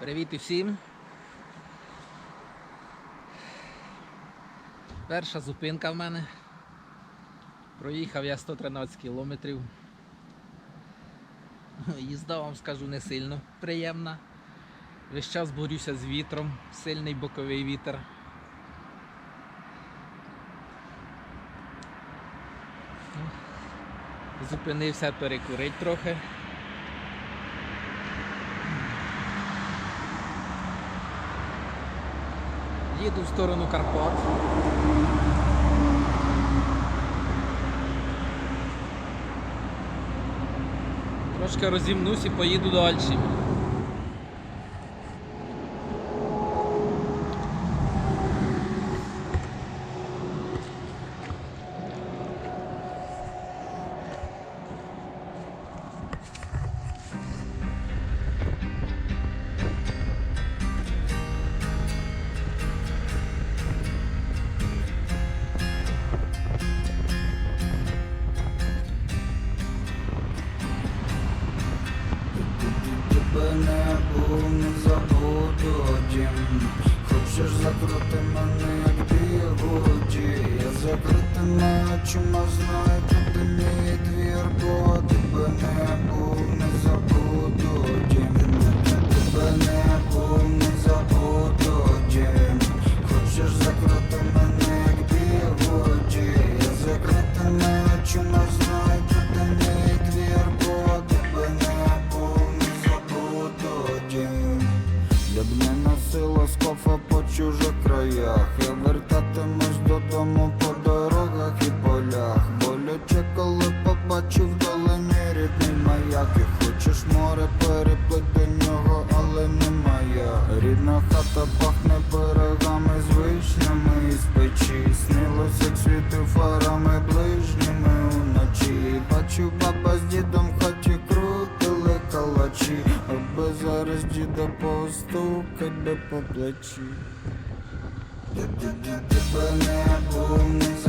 Привіт усім. Перша зупинка в мене. Проїхав я 113 кілометрів. Їзда, вам скажу, не сильно приємна. Весь час борюся з вітром, сильний боковий вітер. Зупинився перекурити трохи. Їду в сторону Карпат. Трошки розімнусь і поїду далі. Тебе не був, не забуду дім Хочеш закрути мене, як бігуді Я закритими очима знаю, тут мій двір Бо тебе не був, не забуду дім Тебе не був, не забуду дім Хочеш закрути мене, як бігуді Я закритими очима знаю, не носила скофа по чужих краях плечі Тебе не був, не забуду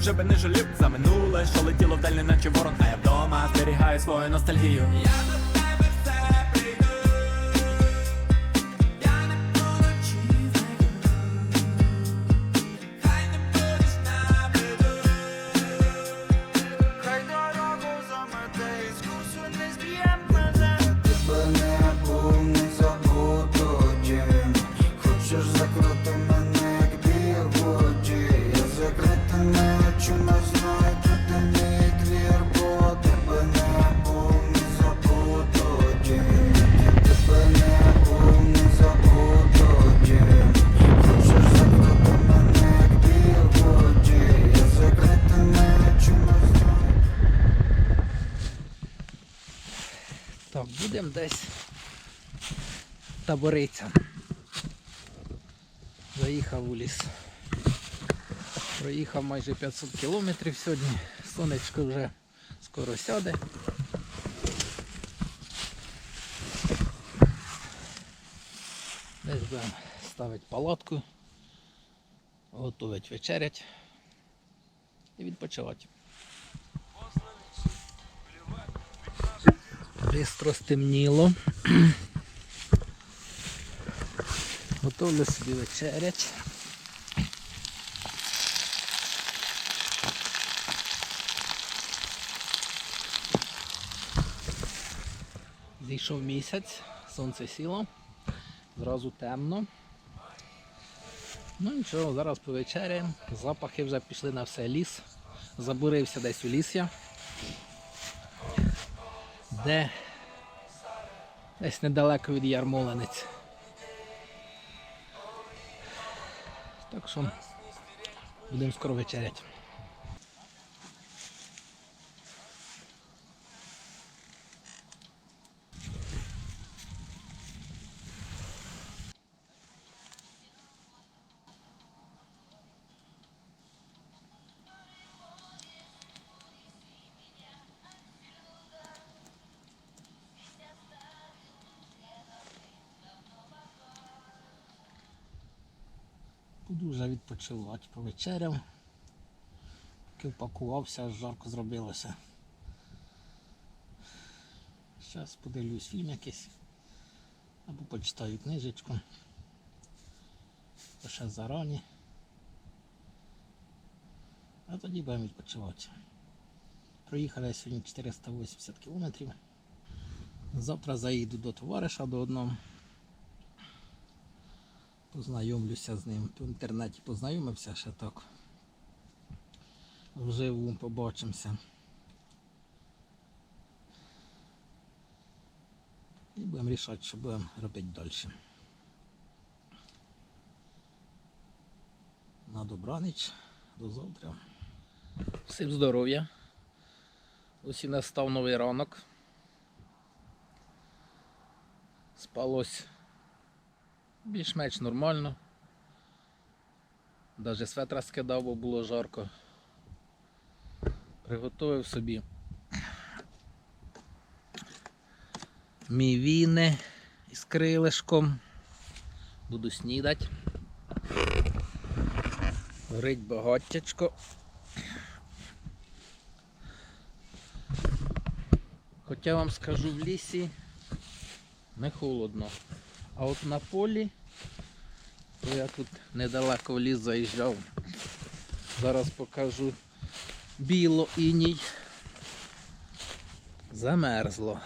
вже би не жалів за минуле, що летіло вдаль, наче ворон, а я вдома зберігаю свою ностальгію. Будемо десь табориться. Заїхав у ліс. Проїхав майже 500 кілометрів сьогодні. Сонечко вже скоро сяде. Десь будемо ставити палатку, готувати вечерять і відпочивати. Бистро стемніло. Готовлю собі вечерять. Зійшов місяць, сонце сіло, зразу темно. Ну нічого, зараз повечеряємо. Запахи вже пішли на все ліс. Забурився десь у ліс я. Де десь недалеко від Ярмолинець. Так що будемо скоро вечеряти. Відпочивати, повечеряв. Поки впакувався, аж жарко зробилося. Зараз подивлюсь фільм якийсь. Або почитаю книжечку. Ще зарані. А тоді будемо відпочивати. Проїхали сьогодні 480 кілометрів. Завтра заїду до товариша до одного. Познайомлюся з ним. В інтернеті познайомився ще так. Вживу побачимося. І будемо рішати, що будемо робити далі. На добраніч, до завтра. Всім здоров'я. Ось і настав новий ранок. Спалось більш-менш нормально. Навіть светра скидав, бо було жарко. Приготував собі мівіни із крилишком. Буду снідати. Горить багаттячко. Хоча вам скажу в лісі не холодно. А от на полі, то я тут недалеко в ліс заїжджав. Зараз покажу біло іній. Замерзло.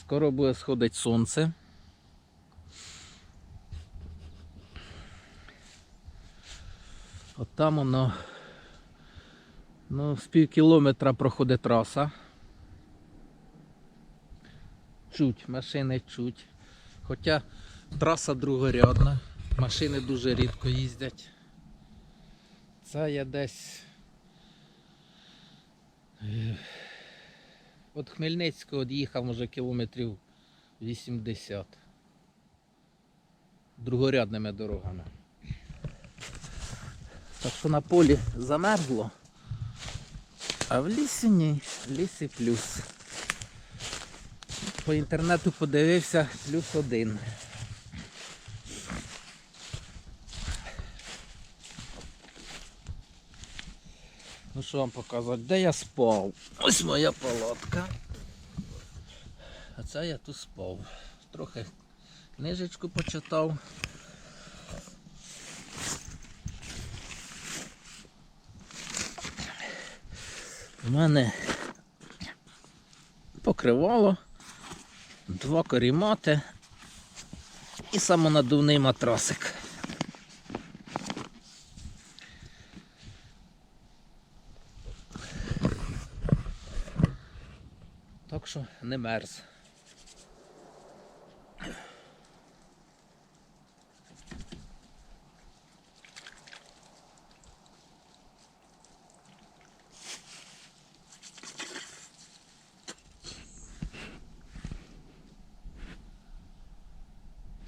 Скоро буде сходить сонце. От там воно ну, з пів кілометра проходить траса. Чуть, машини чуть. Хоча траса другорядна, машини дуже рідко їздять. Це я десь е, від Хмельницького від'їхав може кілометрів 80. Другорядними дорогами. Так що на полі замерзло, а в лісі ні, в лісі плюс. По інтернету подивився плюс один. Ну що вам показати, де я спав? Ось моя палатка. А це я тут спав. Трохи книжечку почитав. У мене покривало, два корімати і самонадувний матрасик. Так що не мерз.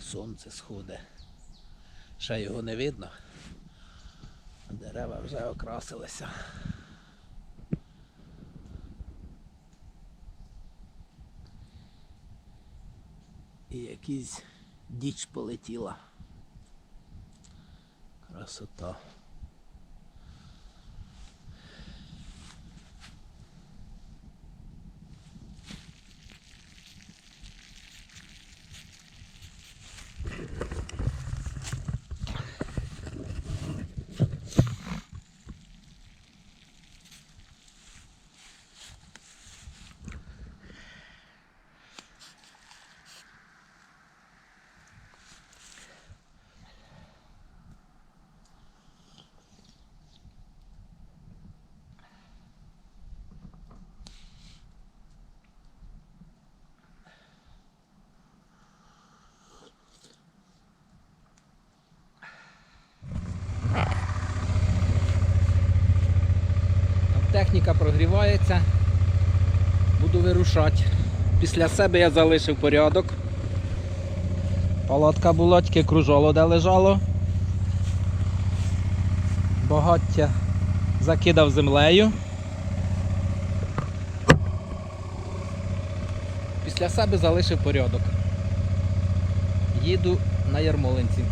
Сонце сходить. Ще його не видно. Дерева вже окрасилися. І якийсь діч полетіла. Красота. Техніка прогрівається. Буду вирушати. Після себе я залишив порядок. Палатка була, тільки кружало де лежало. Багаття закидав землею. Після себе залишив порядок. Їду на Ярмолинці.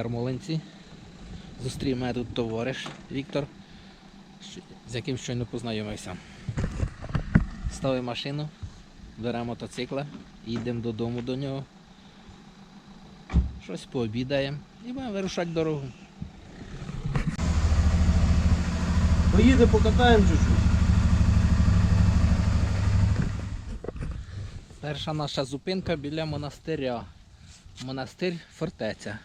Ярмолинці. Зустрів мене тут товариш Віктор, з яким щойно познайомився. Ставив машину, беремо мотоцикла, їдемо додому до нього. Щось пообідаємо і будемо вирушати дорогу. Поїде, покатаємо чуть-чуть. Перша наша зупинка біля монастиря. Монастир фортеця.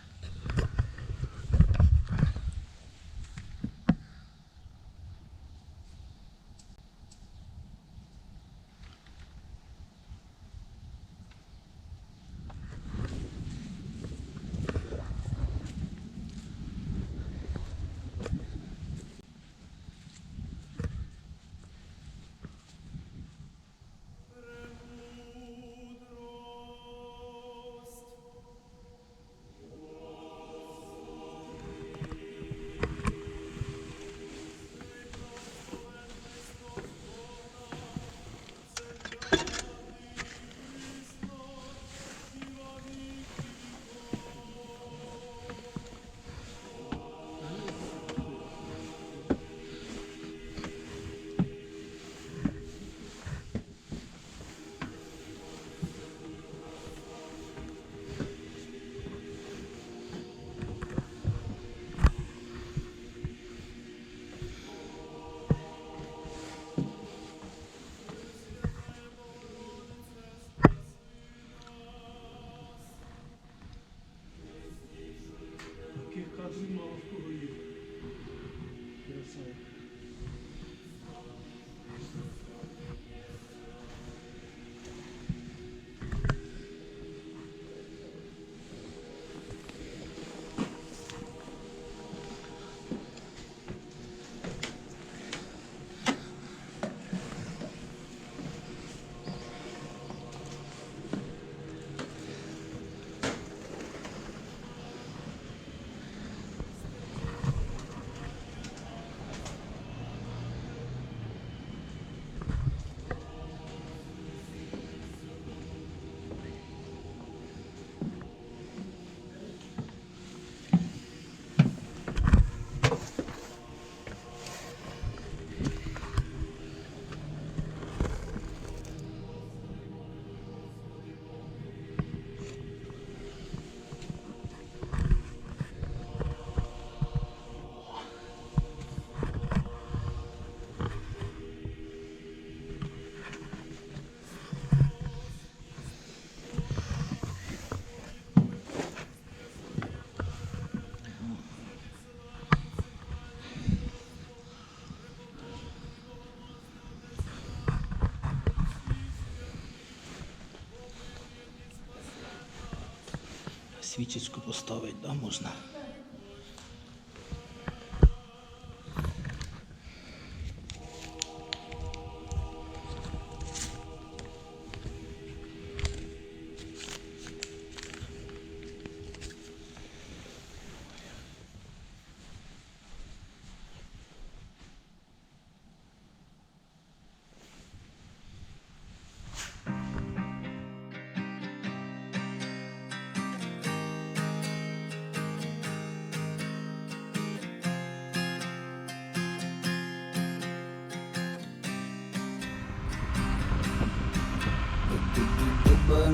Свічечку поставити, да, можна?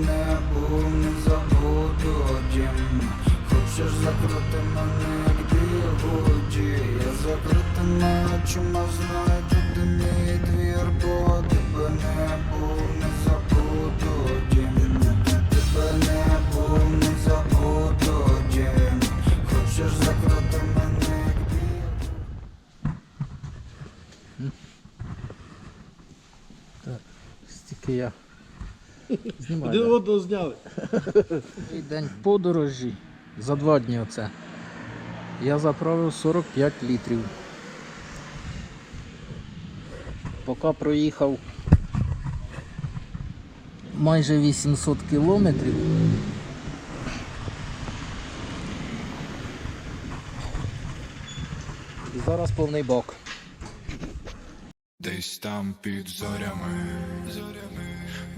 Тебе не був, не забуду дім. Хочеш закрити мене, як бігуді Я закритими очима знаю, туди мій двір Бо тебе не був, не забуду Тебе не був, не забуду дім. Хочеш закрити мене, як бігуді Так, стільки я знімаю. Один да. одного зняли. Цей день подорожі за два дні оце. Я заправив 45 літрів. Поки проїхав майже 800 кілометрів. І зараз повний бак. Десь там під зорями, зорями,